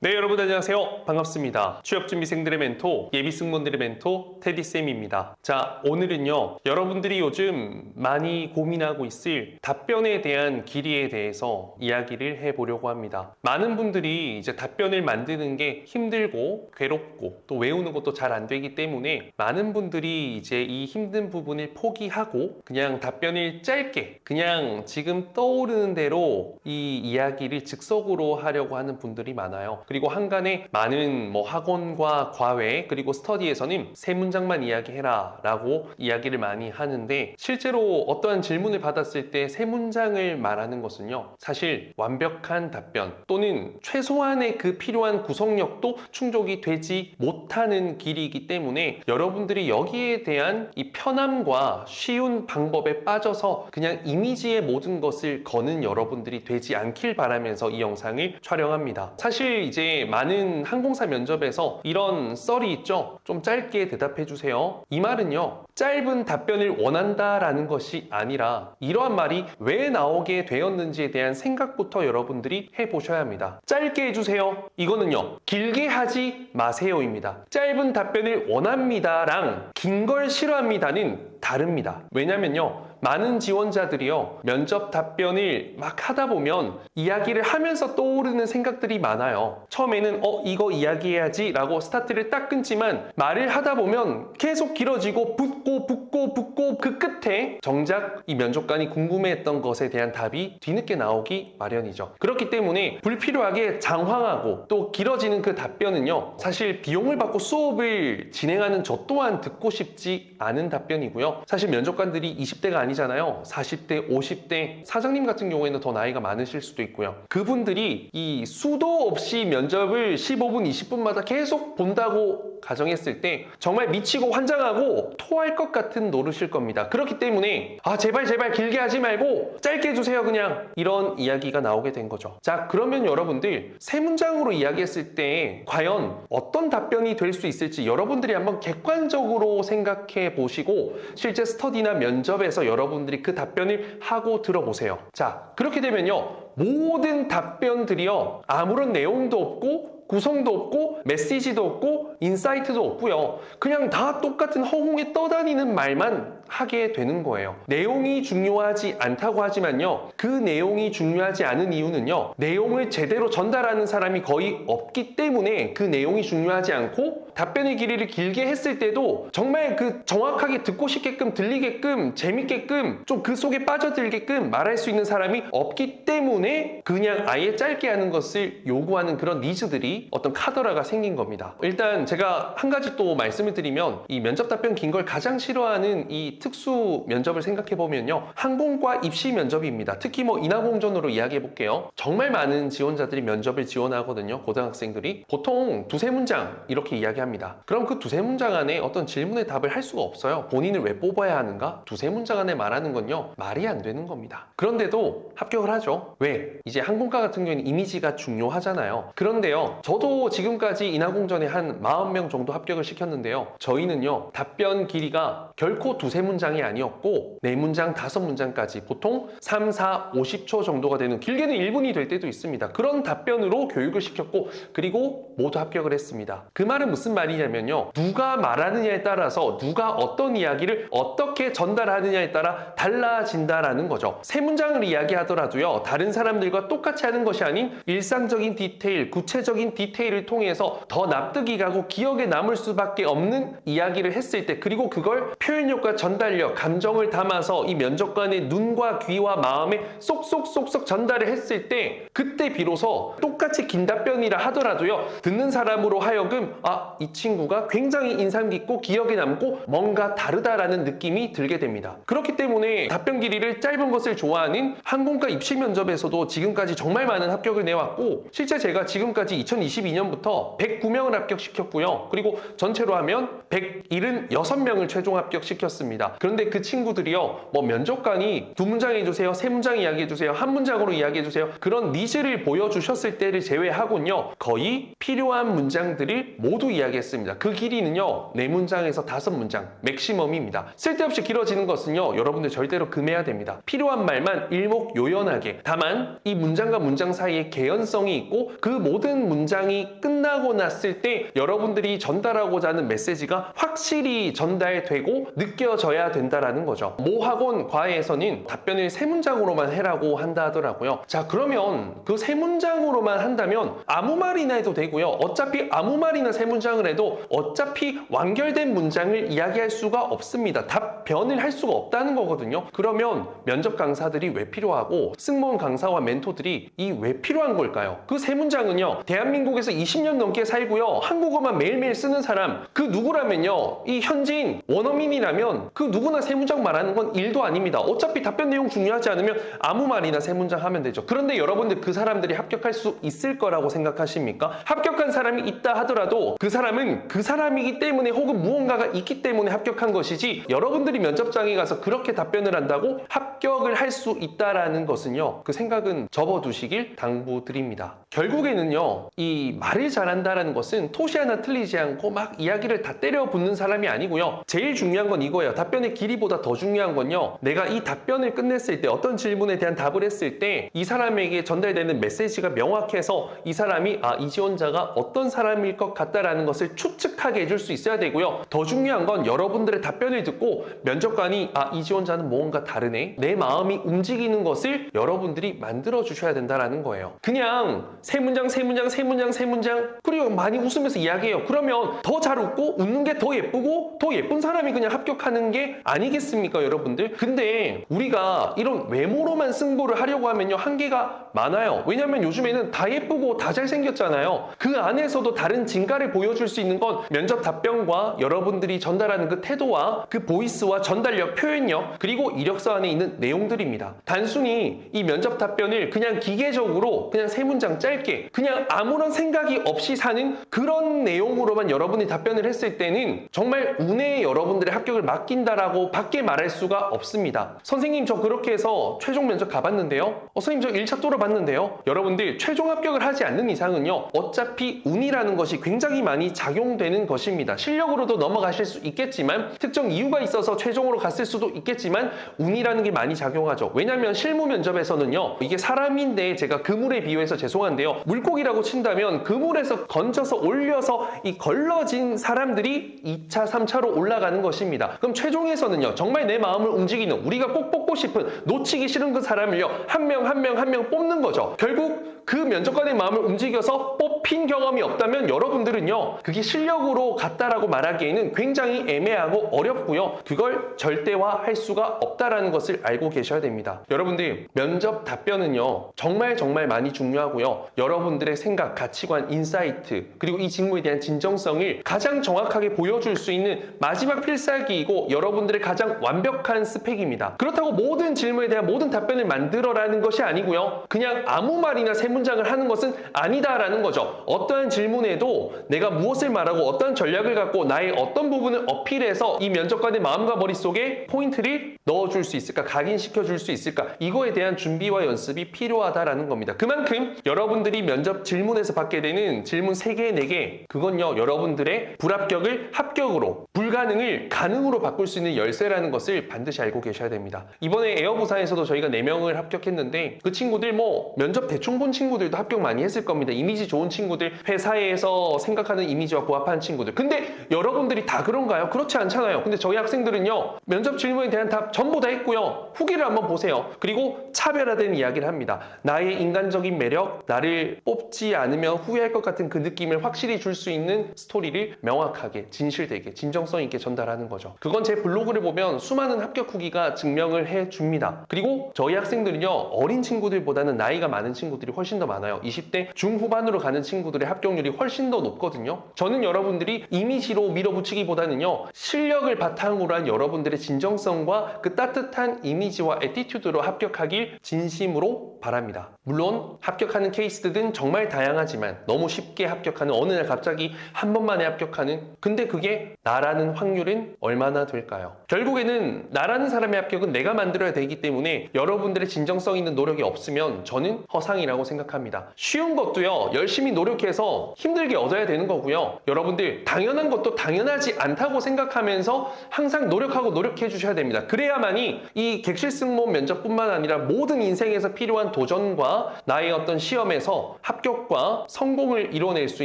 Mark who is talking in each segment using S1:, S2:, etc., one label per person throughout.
S1: 네, 여러분 안녕하세요. 반갑습니다. 취업준비생들의 멘토, 예비승무원들의 멘토, 테디쌤입니다. 자, 오늘은요, 여러분들이 요즘 많이 고민하고 있을 답변에 대한 길이에 대해서 이야기를 해보려고 합니다. 많은 분들이 이제 답변을 만드는 게 힘들고 괴롭고 또 외우는 것도 잘 안 되기 때문에 많은 분들이 이제 이 힘든 부분을 포기하고 그냥 답변을 짧게 그냥 지금 떠오르는 대로 이 이야기를 즉석으로 하려고 하는 분들이 많아요. 그리고 한간에 많은 뭐 학원과 과외 그리고 스터디에서는 세 문장만 이야기해라 라고 이야기를 많이 하는데 실제로 어떠한 질문을 받았을 때 세 문장을 말하는 것은요 사실 완벽한 답변 또는 최소한의 그 필요한 구성력도 충족이 되지 못하는 길이기 때문에 여러분들이 여기에 대한 이 편함과 쉬운 방법에 빠져서 그냥 이미지의 모든 것을 거는 여러분들이 되지 않길 바라면서 이 영상을 촬영합니다. 사실 이제 많은 항공사 면접에서 이런 썰이 있죠. 좀 짧게 대답해 주세요. 이 말은요. 짧은 답변을 원한다라는 것이 아니라 이러한 말이 왜 나오게 되었는지에 대한 생각부터 여러분들이 해 보셔야 합니다. 짧게 해 주세요. 이거는요. 길게 하지 마세요입니다. 짧은 답변을 원합니다랑 긴 걸 싫어합니다는 다릅니다. 왜냐면요. 많은 지원자들이요. 면접 답변을 막 하다 보면 이야기를 하면서 떠오르는 생각들이 많아요. 처음에는 어, 이거 이야기해야지 라고 스타트를 딱 끊지만 말을 하다 보면 계속 길어지고 붙고 붙고 붙고 그 끝에 정작 이 면접관이 궁금해했던 것에 대한 답이 뒤늦게 나오기 마련이죠. 그렇기 때문에 불필요하게 장황하고 또 길어지는 그 답변은요. 사실 비용을 받고 수업을 진행하는 저 또한 듣고 싶지 않은 답변이고요. 사실 면접관들이 20대가 아니잖아요. 40대, 50대, 사장님 같은 경우에는 더 나이가 많으실 수도 있고요. 그분들이 이 수도 없이 면접을 15분, 20분마다 계속 본다고 가정했을 때 정말 미치고 환장하고 토할 것 같은 노릇일 겁니다. 그렇기 때문에 아, 제발 제발 길게 하지 말고 짧게 해주세요. 그냥 이런 이야기가 나오게 된 거죠. 자, 그러면 여러분들 세 문장으로 이야기했을 때 과연 어떤 답변이 될 수 있을지 여러분들이 한번 객관적으로 생각해 보시고 실제 스터디나 면접에서 여러분들이 그 답변을 하고 들어보세요. 자, 그렇게 되면요. 모든 답변들이요. 아무런 내용도 없고 구성도 없고 메시지도 없고 인사이트도 없고요. 그냥 다 똑같은 허공에 떠다니는 말만 하게 되는 거예요. 내용이 중요하지 않다고 하지만요. 그 내용이 중요하지 않은 이유는요. 내용을 제대로 전달하는 사람이 거의 없기 때문에 그 내용이 중요하지 않고 답변의 길이를 길게 했을 때도 정말 그 정확하게 듣고 싶게끔 들리게끔 재밌게끔 좀 그 속에 빠져들게끔 말할 수 있는 사람이 없기 때문에 그냥 아예 짧게 하는 것을 요구하는 그런 니즈들이 어떤 카더라가 생긴 겁니다. 일단 제가 한 가지 또 말씀을 드리면 이 면접 답변 긴 걸 가장 싫어하는 이 특수 면접을 생각해 보면요. 항공과 입시 면접입니다. 특히 뭐 인하공전으로 이야기해 볼게요. 정말 많은 지원자들이 면접을 지원하거든요. 고등학생들이 보통 두세 문장 이렇게 이야기합니다. 그럼 그 두세 문장 안에 어떤 질문에 답을 할 수가 없어요. 본인을 왜 뽑아야 하는가? 두세 문장 안에 말하는 건요. 말이 안 되는 겁니다. 그런데도 합격을 하죠. 왜? 이제 항공과 같은 경우에는 이미지가 중요하잖아요. 그런데요. 저도 지금까지 인하공전에 한 40명 정도 합격을 시켰는데요. 저희는요. 답변 길이가 결코 두세 문장이 아니었고 네 문장, 다섯 문장까지 보통 3, 4, 50초 정도가 되는 길게는 1분이 될 때도 있습니다. 그런 답변으로 교육을 시켰고 그리고 모두 합격을 했습니다. 그 말은 무슨 말이냐면요. 누가 말하느냐에 따라서 누가 어떤 이야기를 어떻게 전달하느냐에 따라 달라진다라는 거죠. 세 문장을 이야기하더라도요. 다른 사람들과 똑같이 하는 것이 아닌 일상적인 디테일, 구체적인 디테일을 통해서 더 납득이 가고 기억에 남을 수밖에 없는 이야기를 했을 때 그리고 그걸 표현력과 전 달력, 감정을 담아서 이 면접관의 눈과 귀와 마음에 쏙쏙쏙쏙 전달을 했을 때 그때 비로소 똑같이 긴 답변이라 하더라도요. 듣는 사람으로 하여금 아, 이 친구가 굉장히 인상 깊고 기억에 남고 뭔가 다르다라는 느낌이 들게 됩니다. 그렇기 때문에 답변 길이를 짧은 것을 좋아하는 항공과 입시 면접에서도 지금까지 정말 많은 합격을 내왔고 실제 제가 지금까지 2022년부터 109명을 합격시켰고요. 그리고 전체로 하면 176명을 최종 합격시켰습니다. 그런데 그 친구들이요, 뭐 면접관이 두 문장 해주세요, 세 문장 이야기해주세요, 한 문장으로 이야기해주세요. 그런 니즈를 보여주셨을 때를 제외하고는요, 거의 필요한 문장들을 모두 이야기했습니다. 그 길이는요, 네 문장에서 다섯 문장, 맥시멈입니다. 쓸데없이 길어지는 것은요, 여러분들 절대로 금해야 됩니다. 필요한 말만 일목요연하게. 다만, 이 문장과 문장 사이에 개연성이 있고, 그 모든 문장이 끝나고 났을 때 여러분들이 전달하고자 하는 메시지가 확실히 전달되고 느껴져야 된다라는 거죠. 모 학원 과외에서는 답변을 세 문장으로만 해라고 한다 하더라고요. 자, 그러면 그 세 문장으로만 한다면 아무 말이나 해도 되고요. 어차피 아무 말이나 세 문장을 해도 어차피 완결된 문장을 이야기할 수가 없습니다. 답변을 할 수가 없다는 거거든요. 그러면 면접 강사들이 왜 필요하고 승무원 강사와 멘토들이 이 왜 필요한 걸까요? 그 세 문장은요. 대한민국에서 20년 넘게 살고요. 한국어만 매일매일 쓰는 사람 그 누구라면 요. 이 현지인 원어민이라면 그 누구나 세 문장 말하는 건 일도 아닙니다. 어차피 답변 내용 중요하지 않으면 아무 말이나 세 문장 하면 되죠. 그런데 여러분들 그 사람들이 합격할 수 있을 거라고 생각하십니까? 합격한 사람이 있다 하더라도 그 사람은 그 사람이기 때문에 혹은 무언가가 있기 때문에 합격한 것이지 여러분들이 면접장에 가서 그렇게 답변을 한다고 합격을 할 수 있다라는 것은요. 그 생각은 접어두시길 당부드립니다. 결국에는요. 이 말을 잘한다라는 것은 토시 하나 틀리지 않고 막 이야기를 다 때려 붙는 사람이 아니고요. 제일 중요한 건 이거예요. 답변의 길이보다 더 중요한 건요. 내가 이 답변을 끝냈을 때 어떤 질문에 대한 답을 했을 때 이 사람에게 전달되는 메시지가 명확해서 이 사람이 아, 이 지원자가 어떤 사람일 것 같다라는 것을 추측하게 해줄 수 있어야 되고요. 더 중요한 건 여러분들의 답변을 듣고 면접관이 아, 이 지원자는 뭔가 다르네. 내 마음이 움직이는 것을 여러분들이 만들어 주셔야 된다라는 거예요. 그냥 세 문장, 세 문장, 세 문장, 세 문장 그리고 많이 웃으면서 이야기해요. 그러면 더 잘 웃고 웃는 게 더 예쁘고 더 예쁜 사람이 그냥 합격하는 게 아니겠습니까, 여러분들? 근데 우리가 이런 외모로만 승부를 하려고 하면요 한계가 많아요. 왜냐면 요즘에는 다 예쁘고 다 잘생겼잖아요. 그 안에서도 다른 진가를 보여줄 수 있는 건 면접 답변과 여러분들이 전달하는 그 태도와 그 보이스와 전달력, 표현력 그리고 이력서 안에 있는 내용들입니다. 단순히 이 면접 답변을 그냥 기계적으로 그냥 세 문장 짧게 그냥 아무런 생각이 없이 사는 그런 내용으로만 여러분이 답변을 했을 때는 정말 운에 여러분들의 합격을 맡긴다라고 밖에 말할 수가 없습니다. 선생님 저 그렇게 해서 최종 면접 가봤는데요. 어, 선생님 저 1차 뚫어봤는데요. 여러분들 최종 합격을 하지 않는 이상은요. 어차피 운이라는 것이 굉장히 많이 작용되는 것입니다. 실력으로도 넘어가실 수 있겠지만 특정 이유가 있어서 최종으로 갔을 수도 있겠지만 운이라는 게 많이 작용하죠. 왜냐하면 실무 면접에서는요. 이게 사람인데 제가 그물에 비유해서 죄송한데요. 물고기라고 친다면 그물에서 건져서 올려서 이 걸러진 사람들이 2차, 3차로 올라가는 것입니다. 그럼 최종에서는요. 정말 내 마음을 움직이는 우리가 꼭 뽑고 싶은 놓치기 싫은 그 사람을요. 한 명 한 명 한 명 뽑는 거죠. 결국 그 면접관의 마음을 움직여서 뽑힌 경험이 없다면 여러분들은요. 그게 실력으로 갔다라고 말하기에는 굉장히 애매하고 어렵고요. 그걸 절대화할 수가 없다라는 것을 알고 계셔야 됩니다. 여러분들 면접 답변은요. 정말 정말 많이 중요하고요. 여러분들의 생각, 가치관, 인사이트 그리고 이 직무에 대한 진정성을 가장 정확하게 보여줄 수 있는 마지막 필살기이고 여러분들의 가장 완벽한 스펙입니다. 그렇다고 모든 질문에 대한 모든 답변을 만들어라는 것이 아니고요. 그냥 아무 말이나 세 문장을 하는 것은 아니다라는 거죠. 어떠한 질문에도 내가 무엇을 말하고 어떤 전략을 갖고 나의 어떤 부분을 어필해서 이 면접관의 마음과 머릿속에 포인트를 넣어줄 수 있을까, 각인시켜 줄 수 있을까, 이거에 대한 준비와 연습이 필요하다라는 겁니다. 그만큼 여러분들이 면접 질문에서 받게 되는 질문 3개, 4개, 그건요, 여러분들의 불합격을 합격으로, 불가능을 가능으로 바꿀 수 있는 열쇠라는 것을 반드시 알고 계셔야 됩니다. 이번에 에어부산에서도 저희가 4명을 합격했는데 그 친구들 뭐 면접 대충 본 친구들도 합격 많이 했을 겁니다. 이미지 좋은 친구들, 회사에서 생각하는 이미지와 부합한 친구들. 근데 여러분들이 다 그런가요? 그렇지 않잖아요. 근데 저희 학생들은요, 면접 질문에 대한 답 전부 다 했고요. 후기를 한번 보세요. 그리고 차별화된 이야기를 합니다. 나의 인간적인 매력, 나를 뽑지 않으면 후회할 것 같은 그 느낌을 확실히 줄 수 있는 스토리를 명확하게, 진실되게, 진정성 있게 전달하는 거죠. 그건 제 블로그를 보면 수많은 합격 후기가 증명을 해 줍니다. 그리고 저희 학생들은요, 어린 친구들보다는 나이가 많은 친구들이 훨씬 더 많아요. 20대 중후반으로 가는 친구들의 합격률이 훨씬 더 높거든요. 저는 여러분들이 이미지로 밀어붙이기보다는요, 실력을 바탕으로 한 여러분들의 진정성과 그 따뜻한 이미지와 에티튜드로 합격하길 진심으로 바랍니다. 물론 합격하는 케이스들은 정말 다양하지만 너무 쉽게 합격하는 어느 날 갑자기 한 번만에 합격하는 근데 그게 나라는 확률은 얼마나 될까요? 결국에는 나라는 사람의 합격은 내가 만들어야 되기 때문에 여러분들의 진정성 있는 노력이 없으면 저는 허상이라고 생각합니다. 쉬운 것도요, 열심히 노력해서 힘들게 얻어야 되는 거고요. 여러분들 당연한 것도 당연하지 않다고 생각하면서 항상 노력하고 노력해 주셔야 됩니다. 그래 야만이 이 객실 승무원 면접뿐만 아니라 모든 인생에서 필요한 도전과 나의 어떤 시험에서 합격과 성공을 이뤄낼 수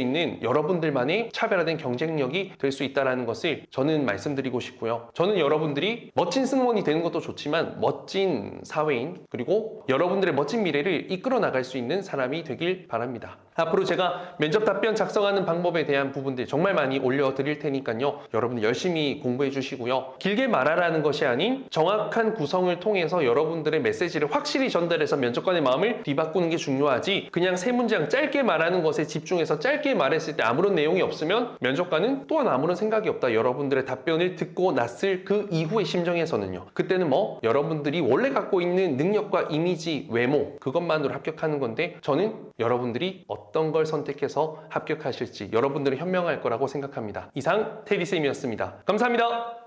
S1: 있는 여러분들만의 차별화된 경쟁력이 될 수 있다는 것을 저는 말씀드리고 싶고요. 저는 여러분들이 멋진 승무원이 되는 것도 좋지만 멋진 사회인 그리고 여러분들의 멋진 미래를 이끌어 나갈 수 있는 사람이 되길 바랍니다. 앞으로 제가 면접 답변 작성하는 방법에 대한 부분들 정말 많이 올려드릴 테니까요. 여러분 열심히 공부해 주시고요. 길게 말하라는 것이 아닌 정확한 구성을 통해서 여러분들의 메시지를 확실히 전달해서 면접관의 마음을 뒤바꾸는 게 중요하지 그냥 세 문장 짧게 말하는 것에 집중해서 짧게 말했을 때 아무런 내용이 없으면 면접관은 또한 아무런 생각이 없다. 여러분들의 답변을 듣고 났을 그 이후의 심정에서는요. 그때는 뭐 여러분들이 원래 갖고 있는 능력과 이미지, 외모 그것만으로 합격하는 건데 저는 여러분들이 어떤 걸 선택해서 합격하실지 여러분들은 현명할 거라고 생각합니다. 이상 테디쌤이었습니다. 감사합니다.